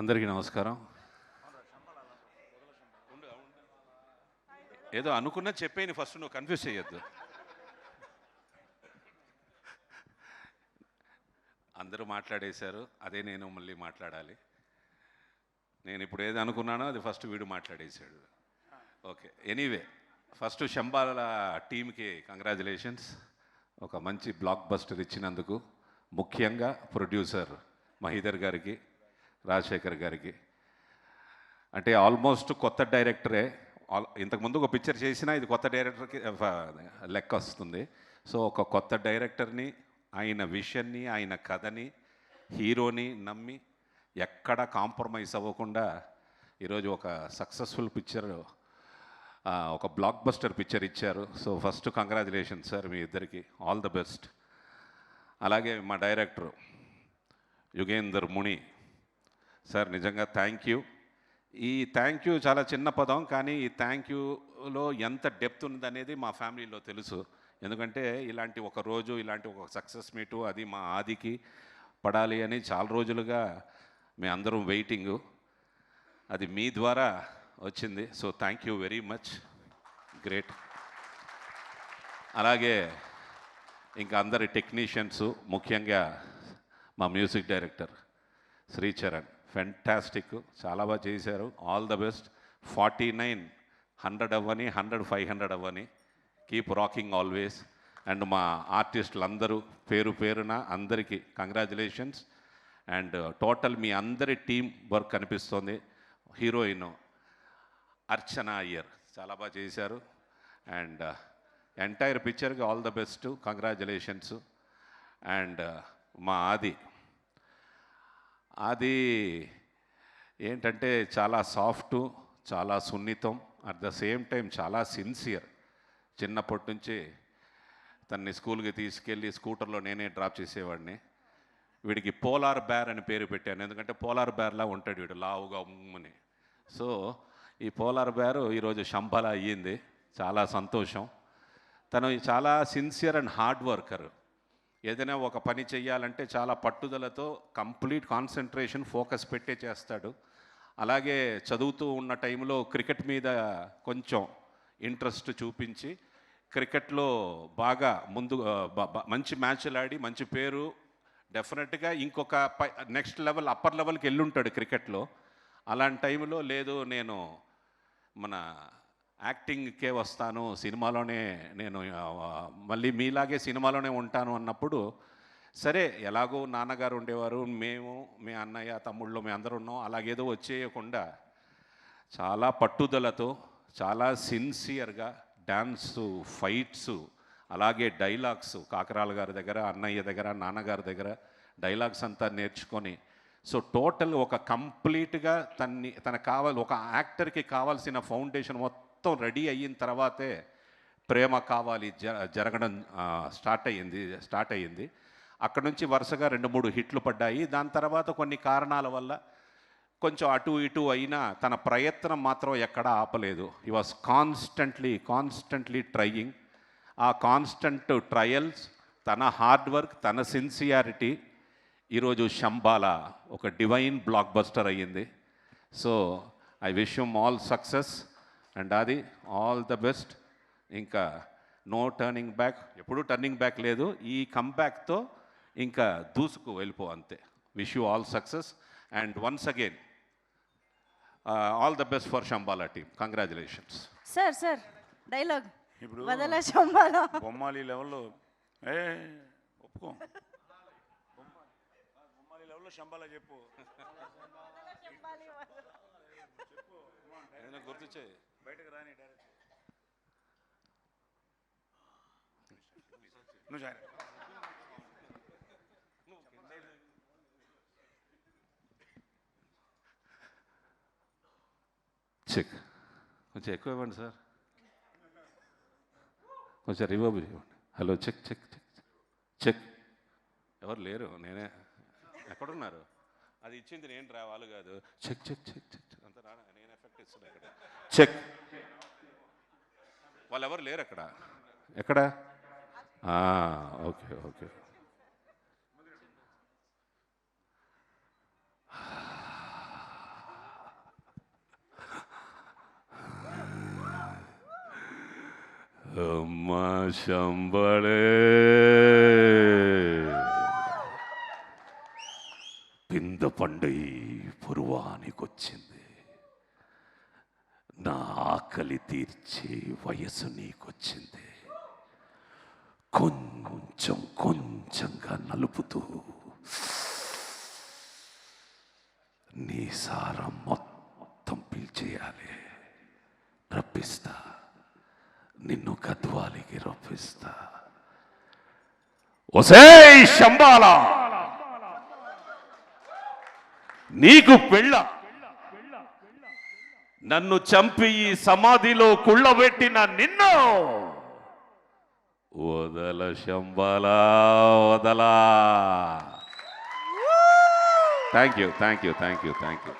అందరికీ నమస్కారం. ఏదో అనుకున్నా చెప్పేయని ఫస్ట్ నువ్వు కన్ఫ్యూజ్ చేయొద్దు. అందరూ మాట్లాడేశారు అదే నేను మళ్ళీ మాట్లాడాలి. నేను ఇప్పుడు ఏది అనుకున్నానో అది ఫస్ట్ వీడు మాట్లాడేశాడు. ఓకే ఎనీవే ఫస్ట్ శంబాల టీంకి కంగ్రాచులేషన్స్. ఒక మంచి బ్లాక్ బస్టర్ ఇచ్చినందుకు ముఖ్యంగా ప్రొడ్యూసర్ మహీధర్ గారికి రాజశేఖర్ గారికి. అంటే ఆల్మోస్ట్ కొత్త డైరెక్టరే. ఇంతకుముందు ఒక పిక్చర్ చేసినా ఇది కొత్త డైరెక్టర్కి లెక్క వస్తుంది. సో ఒక కొత్త డైరెక్టర్ని ఆయన విషన్ని ఆయన కథని హీరోని నమ్మి ఎక్కడ కాంప్రమైజ్ అవ్వకుండా ఈరోజు ఒక సక్సెస్ఫుల్ పిక్చర్ ఒక బ్లాక్ బస్టర్ పిక్చర్ ఇచ్చారు. సో ఫస్ట్ కంగ్రాచులేషన్స్ సార్ మీ ఇద్దరికి. All the best. అలాగే మా డైరెక్టర్ యుగేందర్ ముని. సార్ నిజంగా థ్యాంక్ యూ ఈ థ్యాంక్ యూ చాలా చిన్న పదం కానీ ఈ థ్యాంక్ యూలో ఎంత డెప్త్ ఉందనేది మా ఫ్యామిలీలో తెలుసు. ఎందుకంటే ఇలాంటి ఒక రోజు ఇలాంటి ఒక సక్సెస్ మీటు అది మా ఆదికి పడాలి అని చాలా రోజులుగా మీ అందరం వెయిటింగు అది మీ ద్వారా వచ్చింది. So thank you very much great అలాగే ఇంకా అందరి టెక్నీషియన్స్ ముఖ్యంగా మా మ్యూజిక్ డైరెక్టర్ శ్రీచరణ్. ఫెంటాస్టిక్ చాలా బాగా చేశారు. All the best forty nine hundred అవ్వని హండ్రెడ్ ఫైవ్ హండ్రెడ్ అవ్వని. కీప్ రాకింగ్ ఆల్వేస్ అండ్ మా ఆర్టిస్టులు అందరూ పేరు పేరున అందరికీ కంగ్రాచులేషన్స్ అండ్ టోటల్ మీ అందరి టీం వర్క్ కనిపిస్తోంది. హీరోయిన్ అర్చన అయ్యర్. చాలా బాగా చేశారు. And entire పిక్చర్కి all the best congratulations and మా ఆది. అది ఏంటంటే చాలా సాఫ్ట్ చాలా సున్నితం అట్ ద సేమ్ టైం చాలా సిన్సియర్. చిన్నప్పటి నుంచి తన్ని స్కూల్కి తీసుకెళ్ళి స్కూటర్లో నేనే డ్రాప్ చేసేవాడిని. వీడికి పోలార్ బ్యార్ అని పేరు పెట్టాను. ఎందుకంటే పోలార్ బ్యార్లా ఉంటాడు వీడు లావుగా ఉమ్మని. సో ఈ పోలార్ బేర్ ఈరోజు శంభల అయ్యింది. చాలా సంతోషం. తను చాలా సిన్సియర్ అండ్ హార్డ్ వర్కర్. ఏదైనా ఒక పని చేయాలంటే చాలా పట్టుదలతో కంప్లీట్ కాన్సన్ట్రేషన్ ఫోకస్ పెట్టే చేస్తాడు. అలాగే చదువుతూ ఉన్న టైంలో క్రికెట్ మీద కొంచెం ఇంట్రెస్ట్ చూపించి క్రికెట్లో బాగా ముందు మంచి మ్యాచ్లు ఆడి మంచి పేరు డెఫినెట్గా ఇంకొక పై నెక్స్ట్ లెవెల్ అప్పర్ లెవెల్కి వెళ్ళుంటాడు క్రికెట్లో. అలాంటి టైంలో లేదు నేను మన యాక్టింగ్కే వస్తాను సినిమాలోనే నేను మళ్ళీ మీలాగే సినిమాలోనే ఉంటాను అన్నప్పుడు సరే ఎలాగో నాన్నగారు ఉండేవారు మేము మీ అన్నయ్య తమ్ముళ్ళు మేము అందరూ ఉన్నాం అలాగేదో వచ్చేయకుండా చాలా పట్టుదలతో చాలా సిన్సియర్గా డ్యాన్సు ఫైట్స్ అలాగే డైలాగ్స్ కాకరాల గారి దగ్గర అన్నయ్య దగ్గర నాన్నగారి దగ్గర డైలాగ్స్ అంతా నేర్చుకొని సో టోటల్ ఒక కంప్లీట్గా తన్ని తనకు కావాలి ఒక యాక్టర్కి కావాల్సిన ఫౌండేషన్ మొత్తం మొత్తం రెడీ అయిన తర్వాతే ప్రేమ కావాలి జ జరగడం స్టార్ట్ అయ్యింది స్టార్ట్ అయ్యింది. అక్కడ నుంచి వరుసగా రెండు మూడు హిట్లు పడ్డాయి. దాని తర్వాత కొన్ని కారణాల వల్ల కొంచెం అటు ఇటు అయినా తన ప్రయత్నం మాత్రం ఎక్కడా ఆపలేదు. ఈ వాస్ కాన్స్టెంట్లీ కాన్స్టెంట్లీ ట్రయింగ్ ఆ కాన్స్టెంట్ ట్రయల్స్ తన హార్డ్ వర్క్ తన సిన్సియారిటీ ఈరోజు శంబాల ఒక డివైన్ బ్లాక్ బస్టర్ అయ్యింది. So I wish them all success and అది ఆల్ ద బెస్ట్ ఇంకా నో టర్నింగ్ బ్యాక్ ఎప్పుడూ టర్నింగ్ బ్యాక్ లేదు. ఈ కంబ్యాక్తో ఇంకా దూసుకు వెళ్ళిపో అంతే. Wish you all success and once again all the best for Shambala team congratulations sir sir dialogue ఇప్పుడు వదల శంబాల బొమ్మాలి లెవెల్లో ఏ ఒప్పుకో. బొమ్మాలి లెవెల్లో శంబాలా చెప్పు. గుర్తు చేయి. బయటకు రాని డైరెక్ట్ నువ్వు జాయిన్ చెక్. కొంచెం ఎక్కువ ఇవ్వండి సార్. కొంచెం రివర్బ్ ఇవ్వండి. Hello check check check check. ఎవరు లేరు? నేనే. ఎక్కడున్నారు? అది ఇచ్చింది నేను రా వాళ్ళు కాదు. Check check check check. మార్కెట్స్లో అక్కడ. చెక్. వాళ్ళు ఎవరు లేరు అక్కడ. ఎక్కడ? Okay okay. అమ్మ శంబళే పింద పండై పురువానికొచ్చింది. నా ఆకలి తీర్చే వయసు నీకొచ్చింది. కొంచెం కొంచెంగా నలుపుతూ నీ సారం మొత్తం పిలిచేయాలి. రప్పిస్తా. నిన్ను గద్వాలికి రప్పిస్తా. ఒసే శంబాల! నీకు పెళ్ళ! నన్ను చంపి ఈ సమాధిలో కుళ్ళబెట్టిన నిన్ను. వదల Shambala వదలా. Thank you thank you thank you thank you